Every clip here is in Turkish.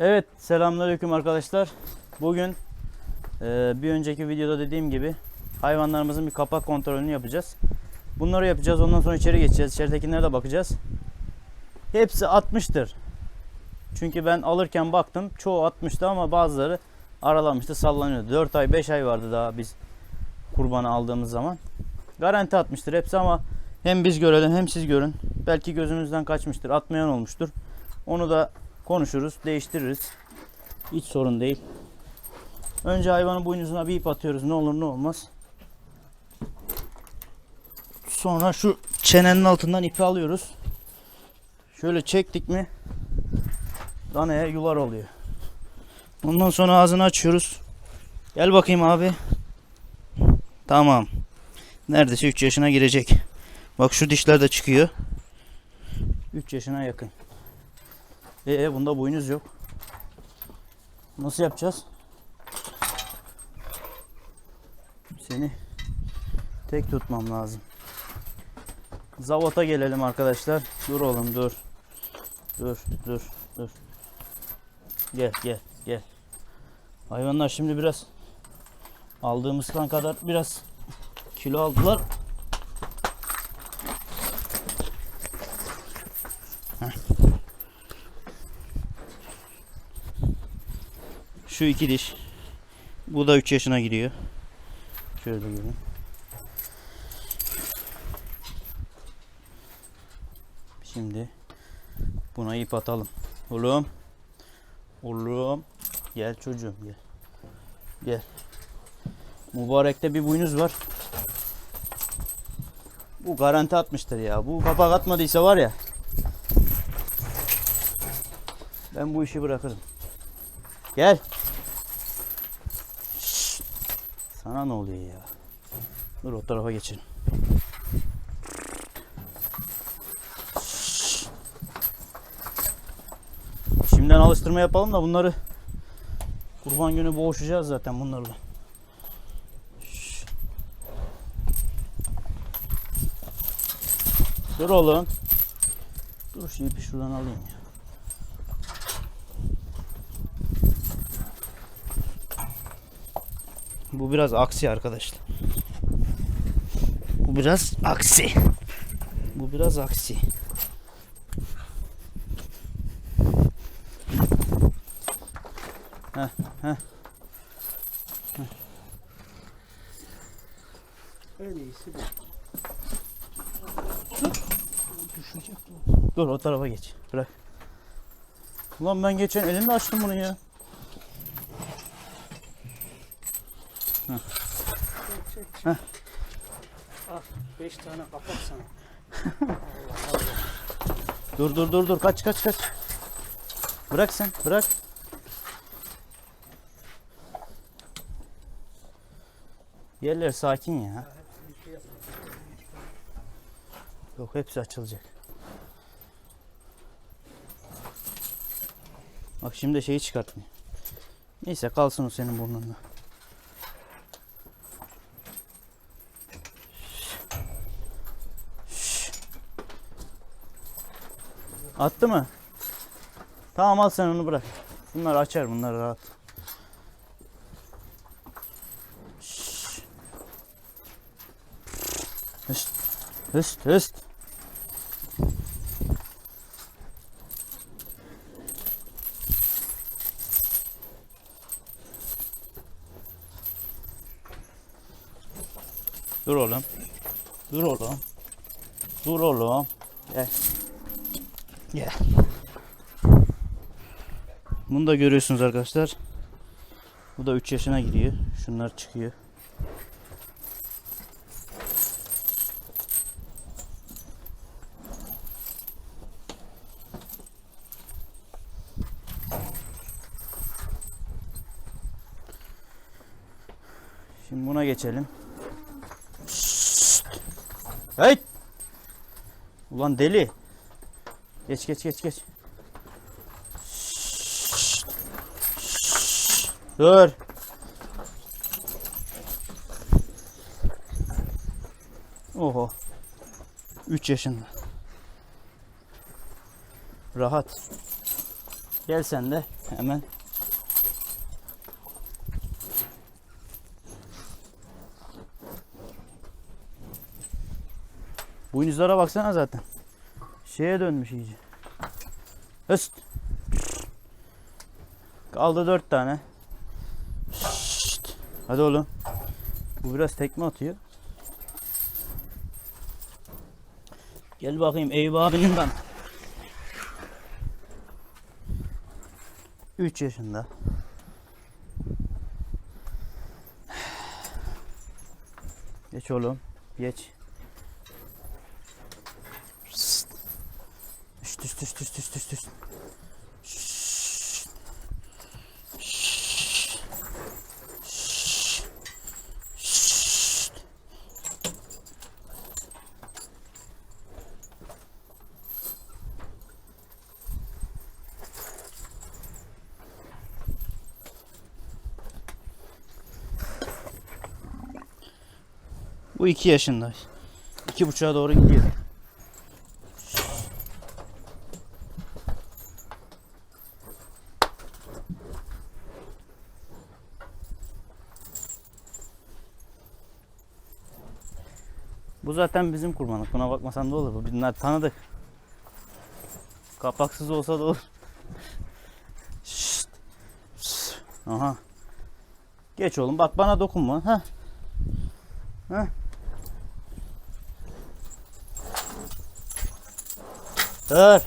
Evet, selamünaleyküm arkadaşlar. Bugün e, bir önceki videoda dediğim gibi hayvanlarımızın bir kapak kontrolünü yapacağız. Bunları yapacağız. Ondan sonra içeri geçeceğiz. İçeridekilere de bakacağız. Hepsi 60'tır. Çünkü ben alırken baktım çoğu 60'tı ama bazıları aralamıştı, sallanıyordu. 4 ay, 5 ay vardı daha biz kurbanı aldığımız zaman. Garanti atmıştır hepsi ama hem biz görelim hem siz görün. Belki gözünüzden kaçmıştır, atmayan olmuştur. Onu da konuşuruz, değiştiririz. Hiç sorun değil. Önce hayvanın boynuzuna bir ip atıyoruz. Ne olur ne olmaz. Sonra şu çenenin altından ipi alıyoruz. Şöyle çektik mi danaya yular oluyor. Ondan sonra ağzını açıyoruz. Gel bakayım abi. Tamam. Neredeyse 3 yaşına girecek. Bak şu dişler de çıkıyor. 3 yaşına yakın. Ee bunda boynuz yok. Nasıl yapacağız? Seni tek tutmam lazım. Zavota gelelim arkadaşlar. Dur oğlum dur. Dur dur dur. Gel gel gel. Hayvanlar şimdi biraz aldığımızdan kadar biraz kilo aldılar. Şu iki diş. Bu da 3 yaşına giriyor. Şöyle görün. Şimdi buna ip atalım. Oğlum. Oğlum. Gel çocuğum gel. Gel. Mübarekte bir boynuz var. Bu garanti atmıştır ya. Bu kapak atmadıysa var ya. Ben bu işi bırakırım. Gel. Şşt. Sana ne oluyor ya? Dur o tarafa. Şşt. Şimdiden alıştırma yapalım da bunları kurban günü boğuşacağız zaten bunlarla. Dur oğlum. Dur şu ipi şuradan alayım ya. Bu biraz aksi arkadaşlar. Bu biraz aksi. Bu biraz aksi. Heh, heh. En iyisi bu. Düşecek Dur o tarafa geç. Bırak. Ulan ben geçen elimle açtım bunu ya. Çek çek çek. Heh. 5 tane kapak sana. Allah Allah. Dur dur dur dur kaç kaç kaç. Bırak sen bırak. Yerler sakin ya. Yok hepsi açılacak. Bak şimdi şeyi çıkartmıyor. Neyse kalsın o senin burnunda. Attı mı? Tamam al sen onu bırak. Bunlar açar bunlar rahat. Şşş. Hıst. Hıst hıst. Dur oğlum. Dur oğlum. Dur oğlum. Gel. Gel. Bunu da görüyorsunuz arkadaşlar. Bu da 3 yaşına giriyor. Şunlar çıkıyor. Şimdi buna geçelim. Şşt! Hey! Ulan deli. Geç geç geç geç. Dur. Oho. 3 yaşında. Rahat. Gel sen de. Hemen. Boynuzlara baksana zaten. Şeye dönmüş iyice. Höst. Kaldı dört tane. Şşt. Hadi oğlum. Bu biraz tekme atıyor. Gel bakayım Eyüp abinin ben. 3 yaşında. Geç oğlum. Geç. Düş. Şşş. Şşş. Şşş. Şşş. Bu iki yaşında. İki buçuğa doğru gidiyor. Bu zaten bizim kurbanlık. Buna bakmasan da olur. Bu Bunlar tanıdık. Kapaksız olsa da olur. Şşt. Şşt. Aha. Geç oğlum. Bak bana dokunma. Ha. Ha. Dur.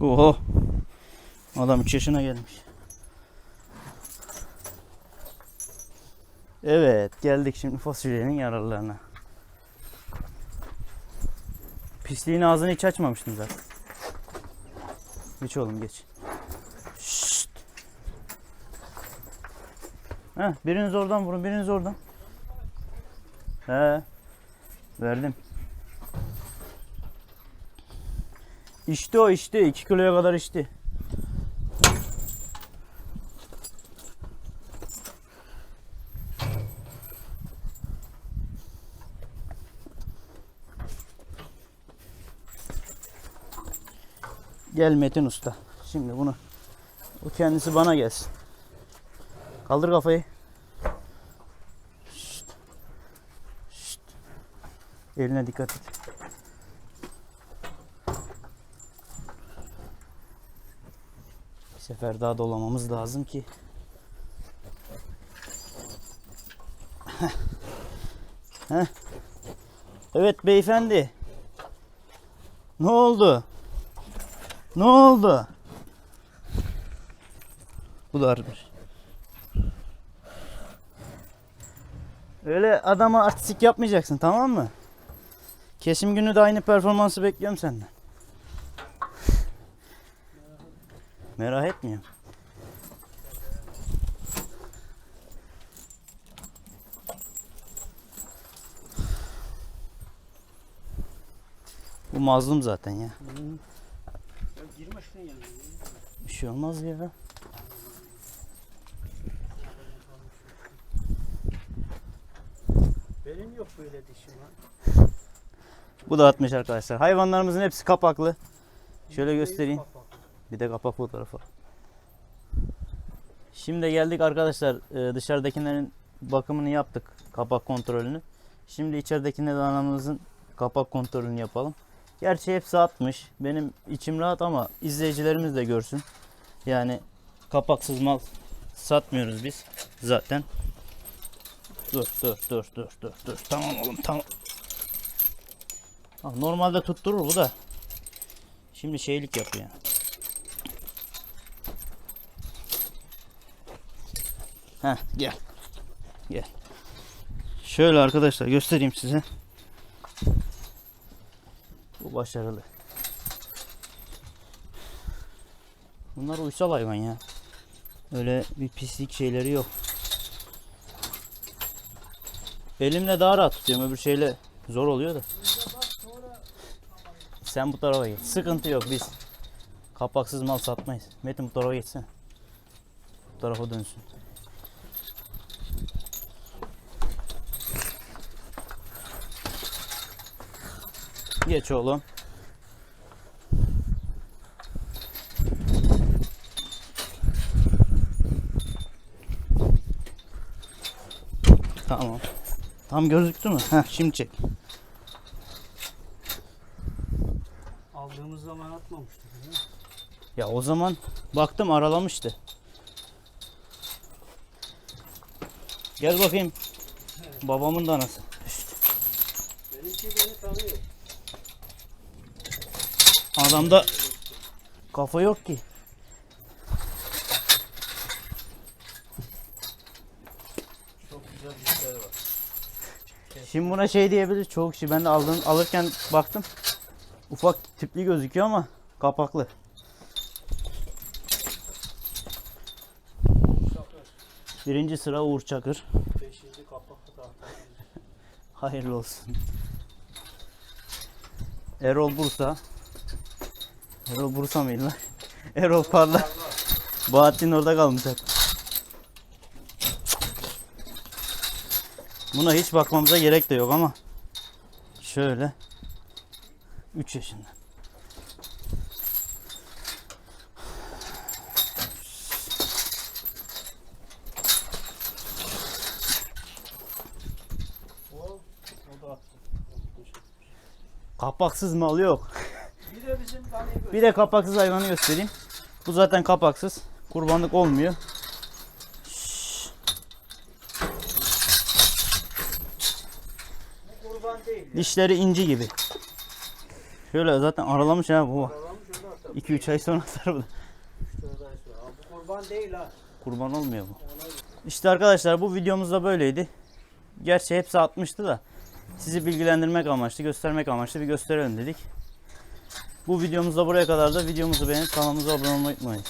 Oho. Adam 3 yaşına gelmiş. Evet, geldik şimdi fasulyenin yararlarına. Pisliğin ağzını hiç açmamıştım zaten. Geç oğlum geç. Şşt. Heh, biriniz oradan vurun, biriniz oradan. He. Verdim. İşte o işte. 2 kiloya kadar içti. Gel Metin Usta. Şimdi bunu bu kendisi bana gelsin. Kaldır kafayı. Şşt. Şşt. Eline dikkat et. Bir sefer daha dolamamız lazım ki. Heh. Evet beyefendi. Ne oldu? Ne oldu? Bu da armış. Öyle adama artistik yapmayacaksın tamam mı? Kesim günü de aynı performansı bekliyorum senden. Merak etmiyorum. Bu mazlum zaten ya. Ya şunun yanına. Bir şey olmaz ya. Benim yok böyle dişim ha. Bu da atmış arkadaşlar. Hayvanlarımızın hepsi kapaklı. Şöyle göstereyim. kapak. Bir de kapak fotoğrafı. Şimdi geldik arkadaşlar e, dışarıdakilerin bakımını yaptık. Kapak kontrolünü. Şimdi içeridekine de anamızın kapak kontrolünü yapalım. Gerçi hepsi atmış. Benim içim rahat ama izleyicilerimiz de görsün. Yani kapaksız mal satmıyoruz biz zaten. Dur dur dur dur dur dur. Tamam oğlum tamam. Normalde tutturur bu da. Şimdi şeylik yapıyor. Heh gel. Gel. Şöyle arkadaşlar göstereyim size. Bu başarılı. Bunlar uysal hayvan ya. Öyle bir pislik şeyleri yok. Elimle daha rahat tutuyorum. Öbür şeyle zor oluyor da. Sen bu tarafa geç. Sıkıntı yok biz. Kapaksız mal satmayız. Metin bu tarafa geçsene. Bu tarafa dönsün. Geç oğlum. Tamam. Tam gözüktü mü? Heh, şimdi çek. Aldığımız zaman atmamıştık değil mi? Ya o zaman baktım aralamıştı. Gel bakayım. Babamın danası. Adamda kafa yok ki. Çok güzel dişleri var. Şimdi buna şey diyebilir çok kişi. Ben de aldığım, alırken baktım. Ufak tipli gözüküyor ama kapaklı. Birinci sıra Uğur Çakır. Beşinci kapak da. Hayırlı olsun. Erol Bursa. Erol Bursa mıydı lan? Erol Parla. Bahattin orada kalmış hep. Buna hiç bakmamıza gerek de yok ama. Şöyle. 3 yaşında. Kapaksız mal yok. Bir de kapaksız hayvanı göstereyim. Bu zaten kapaksız. Kurbanlık olmuyor. Dişleri inci gibi. Şöyle zaten aralamış ha bu. Aramış öyle atar. 2-3 ay sonra atar bu. Bu kurban değil ha. Kurban olmuyor bu. İşte arkadaşlar bu videomuz da böyleydi. Gerçi hepsi atmıştı da. Sizi bilgilendirmek amaçlı, göstermek amaçlı bir gösterelim dedik. Bu videomuz da buraya kadar da videomuzu beğenip kanalımıza abone olmayı unutmayın.